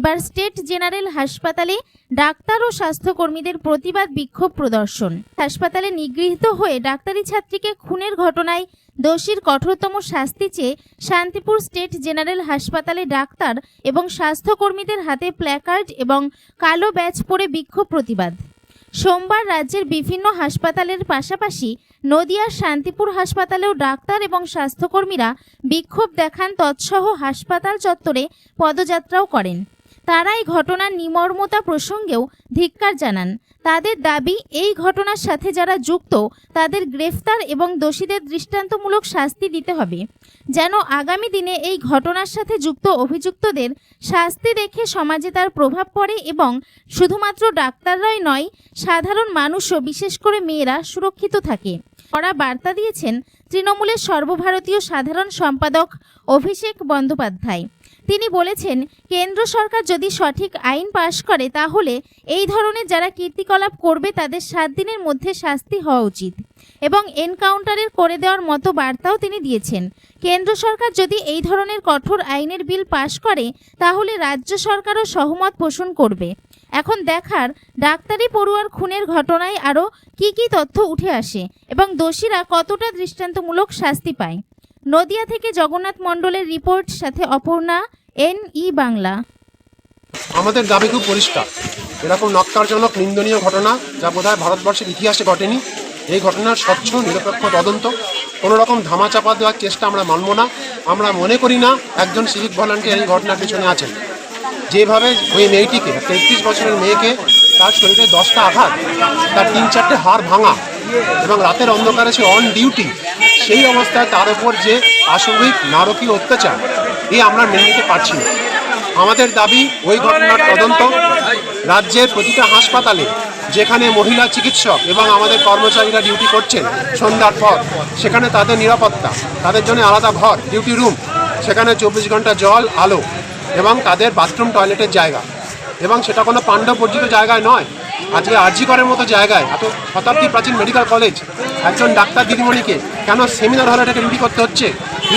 এবার state general হাসপাতালে ডাক্তার ও স্বাস্থ্যকর্মীদের প্রতিবাদ বিক্ষোভ প্রদর্শন। হাসপাতালে নিগৃহীত হয়ে ডাক্তারি ছাত্রীকে খুনের ঘটনায় দোষীর কঠোরতম শাস্তি চেয়ে শান্তিপুর স্টেট জেনারেল হাসপাতালে ডাক্তার এবং স্বাস্থ্যকর্মীদের হাতে প্ল্যাকার্ড এবং কালো ব্যাচ পরে বিক্ষোভ প্রতিবাদ। সোমবার রাজ্যের বিভিন্ন হাসপাতালের পাশাপাশি নদিয়ার শান্তিপুর হাসপাতালেও ডাক্তার এবং স্বাস্থ্যকর্মীরা বিক্ষোভ দেখান তৎসহ হাসপাতাল চত্বরে পদযাত্রাও করেন। তারা এই ঘটনার নিমর্মতা প্রসঙ্গেও ধিক্কার জানান। তাদের দাবি, এই ঘটনার সাথে যারা যুক্ত, তাদের গ্রেফতার এবং দোষীদের দৃষ্টান্তমূলক শাস্তি দিতে হবে। যেন আগামী দিনে এই ঘটনার সাথে যুক্ত অভিযুক্তদের শাস্তি দেখে সমাজে তার প্রভাব পড়ে এবং শুধুমাত্র ডাক্তাররাই নয়, সাধারণ মানুষও, বিশেষ করে মেয়েরা, সুরক্ষিত থাকে। কড়া বার্তা দিয়েছেন তৃণমূলের সর্বভারতীয় সাধারণ সম্পাদক অভিষেক বন্দ্যোপাধ্যায়। তিনি বলেছেন, কেন্দ্র সরকার যদি সঠিক আইন পাশ করে, তাহলে এই ধরনের যারা কীর্তিকলাপ করবে, তাদের সাত দিনের মধ্যে শাস্তি হওয়া উচিত। এবং এনকাউন্টারের করে দেওয়ার মতো বার্তাও তিনি দিয়েছেন। কেন্দ্র সরকার যদি এই ধরনের কঠোর আইনের বিল পাশ করে, তাহলে রাজ্য সরকারও সহমত পোষণ করবে। এখন দেখার ডাক্তারি পড়ুয়ার খুনের ঘটনায় আরও কি কি তথ্য উঠে আসে এবং দোষীরা কতটা দৃষ্টান্তমূলক শাস্তি পায়? নদিয়া থেকে জগন্নাথ মণ্ডলের রিপোর্ট, সাথে অপর্ণা এন ই বাংলা আমাদের দাবি খুব পরিষ্কার। এরকম নক্কারজনক নিন্দনীয় ঘটনা যা বোধহয় ভারতবর্ষের ইতিহাসে ঘটেনি, এই ঘটনার স্বচ্ছ, নিরপেক্ষ তদন্ত কোনো রকম ধামাচাপা দেওয়ার চেষ্টা আমরা মানব না, আমরা মনে করি না একজন সিভিক ভলান্টিয়ার এই ঘটনার পিছনে আছেন। যেভাবে ওই মেয়েটিকে, তেত্রিশ বছরের মেয়েকে তার শরীরে দশটা আঘাত, তার তিন চারটে হাড় ভাঙা এবং রাতের অন্ধকারে সে অন ডিউটি সেই অবস্থায় তার উপর যে পাশবিক নারকীয় অত্যাচার এ আমরা মেনে নিতে পারছি না। আমাদের দাবি ওই ঘটনার তদন্ত। রাজ্যের প্রতিটা হাসপাতালে যেখানে মহিলা চিকিৎসক এবং আমাদের কর্মচারীরা ডিউটি করছেন সন্ধ্যার পর, সেখানে তাদের নিরাপত্তা, তাদের জন্য আলাদা ঘর, ডিউটি রুম, সেখানে চব্বিশ ঘণ্টা জল, আলো এবং তাদের বাথরুম, টয়লেটের জায়গা। এবং সেটা কোনো পাণ্ডব বর্জিত জায়গায় নয়। আজকে আরজি করার মতো জায়গায়, এত শতাব্দী প্রাচীন মেডিকেল কলেজ, একজন ডাক্তার দিদিমণিকে কেন সেমিনার হলে এটাকে ডিউটি করতে হচ্ছে?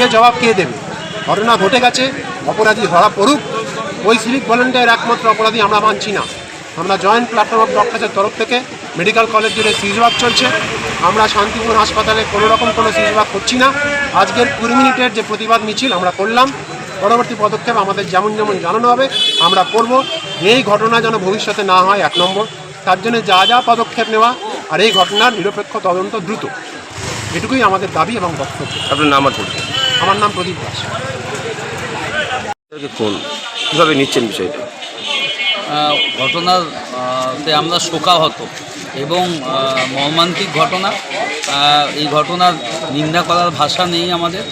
এর জবাব কে দেবে? ঘটনা ঘটে গেছে, অপরাধী ধরা পড়ুক। ওই সিভিক ভলেন্টিয়ার একমাত্র অপরাধী আমরা মানছি না। আমরা জয়েন্ট প্ল্যাটফর্ম অফ ডক্টরসের তরফ থেকে মেডিকেল কলেজ জুড়ে সিজবাগ চলছে। আমরা শান্তিপুর হাসপাতালে কোনো রকম কোনো সিজবাগ করছি না। আজকের কুড়ি মিনিটের যে প্রতিবাদ মিছিল আমরা করলাম। পরবর্তী পদক্ষেপ আমাদের যেমন যেমন জানানো হবে, আমরা করব। এই ঘটনা যেন ভবিষ্যতে না হয় এক নম্বর। তার জন্য যা যা পদক্ষেপ নেওয়া, আর এই ঘটনার নিরপেক্ষ তদন্ত দ্রুত। এটুকুই আমাদের দাবি এবং বক্তব্য। আপনার নাম আর আমার নাম প্রদীপ দাস। কোন কীভাবে নিচ্ছেন বিষয়টা? আহ, ঘটনার আহ, তে আমরা শোকাহত এবং মর্মান্তিক ঘটনা। এই ঘটনার নিন্দা করার ভাষা নেই আমাদের।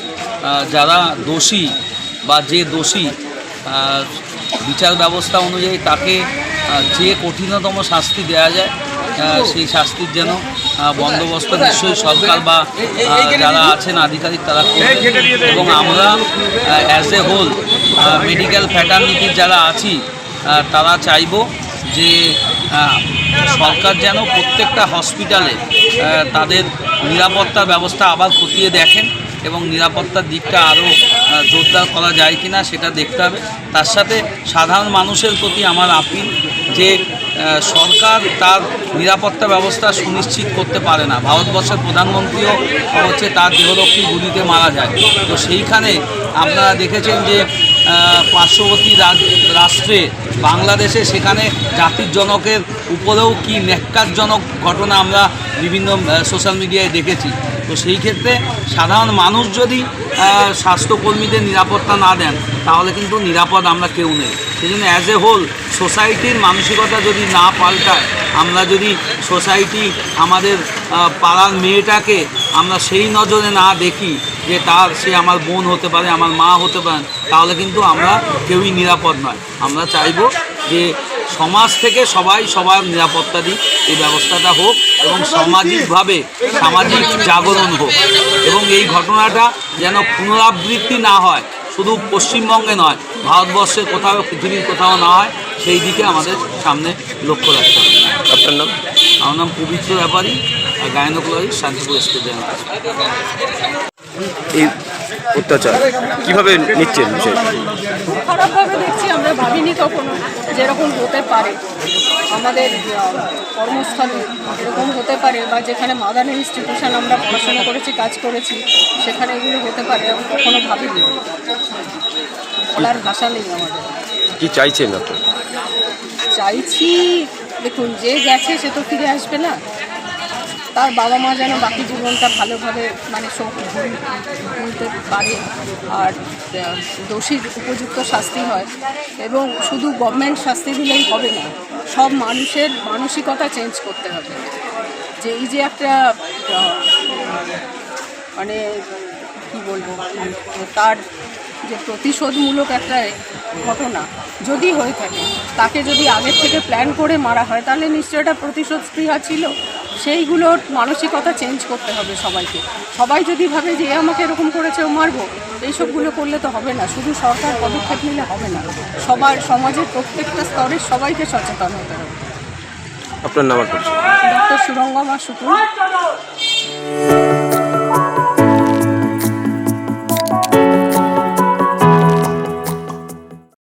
যারা দোষী বা যে দোষী বিচার ব্যবস্থা অনুযায়ী তাকে যে কঠিনতম শাস্তি দেওয়া যায় সেই শাস্তির যেন বন্দোবস্ত নিশ্চয়ই সরকার বা যারা আছেন আধিকারিক তারা এবং আমরা অ্যাজ এ হোল মেডিকেল ফ্যাটার্নিটির যারা আছি তারা চাইব যে সরকার যেন প্রত্যেকটা হসপিটালে তাদের নিরাপত্তা ব্যবস্থা আবার খতিয়ে দেখেন এবং নিরাপত্তার দিকটা আরও জোরদার করা যায় কি না সেটা দেখতে হবে। তার সাথে সাধারণ মানুষের প্রতি আমার আপিল যে সরকার তার নিরাপত্তা ব্যবস্থা সুনিশ্চিত করতে পারে না। ভারতবর্ষের প্রধানমন্ত্রীও হচ্ছে তার দেহরক্ষী গুলিতে মারা যায়। তো সেইখানে আপনারা দেখেছেন যে পার্শ্ববর্তী রাষ্ট্রে বাংলাদেশে সেখানে জাতির জনকের উপরেও কি ন্যাক্কারজনক ঘটনা আমরা বিভিন্ন সোশ্যাল মিডিয়ায় দেখেছি। তো সেই ক্ষেত্রে সাধারণ মানুষ যদি স্বাস্থ্যকর্মীদের নিরাপত্তা না দেন, তাহলে কিন্তু নিরাপদ আমরা কেউ নেই। সেই জন্য অ্যাজ এ হোল সোসাইটির মানসিকতা যদি না পাল্টায়, আমরা যদি সোসাইটি আমাদের পাড়ার মেয়েটাকে আমরা সেই নজরে না দেখি যে তার, সে আমার বোন হতে পারে, আমার মা হতে পারেন, তাহলে কিন্তু আমরা কেউই নিরাপদ নয়। আমরা চাইব যে সমাজ থেকে সবাই সবার নিরাপত্তা দিক এই ব্যবস্থাটা হোক এবং সামাজিকভাবে সামাজিক জাগরণ হোক। এবং এই ঘটনাটা যেন পুনরাবৃত্তি না হয় শুধু পশ্চিমবঙ্গে নয় ভারতবর্ষের কোথাও পৃথিবীর কোথাও না হয় সেই দিকে আমাদের সামনে লক্ষ্য রাখতে হবে। আপনার নাম? আমার নাম পবিত্র ব্যাপারী গায়নকুলারি শান্তিপুর স্টেট এই অত্যাচার কীভাবে নিচ্ছেন বিষয়টা? খারাপভাবে দেখছি আমরা ভাবিনি কখনো। যেরকম হতে পারে আমাদের কর্মস্থলে এরকম হতে পারে বা যেখানে মাদার ইনস্টিটিউশন আমরা পড়াশোনা করেছি কাজ করেছি সেখানে এগুলো হতে পারে আমি কখনো ভাবিনি। বলার ভাষা নেই আমাদের। কি চাইছেন আপনি? চাইছি দেখুন যে গেছে সে তো ফিরে আসবে না। তার বাবা মা যেন বাকি জীবনটা ভালোভাবে মানে সব ভুল- ভুলতে পারে আর দোষীর উপযুক্ত শাস্তি হয়। এবং শুধু গভর্নমেন্ট শাস্তি দিলেই হবে না, সব মানুষের মানসিকতা চেঞ্জ করতে হবে। যে এই যে একটা মানে কি বলব, তার যে প্রতিশোধমূলক একটা ঘটনা যদি হয়ে থাকে, তাকে যদি আগের থেকে প্ল্যান করে মারা হয়, তাহলে নিশ্চয়ই এটা প্রতিশোধ স্পৃহা ছিল। সেইগুলোর মানসিকতা চেঞ্জ করতে হবে সবাইকে। সবাই যদি ভাবে যে আমাকে এরকম করেছে ও মারবো এইসবগুলো করলে তো হবে না। শুধু সরকার পদক্ষেপ নিলে হবে না। সবার সমাজের প্রত্যেকটা স্তরে সবাইকে সচেতন হতে হবে। আপনার নাম ডক্টর সুরঙ্গমা শুকুর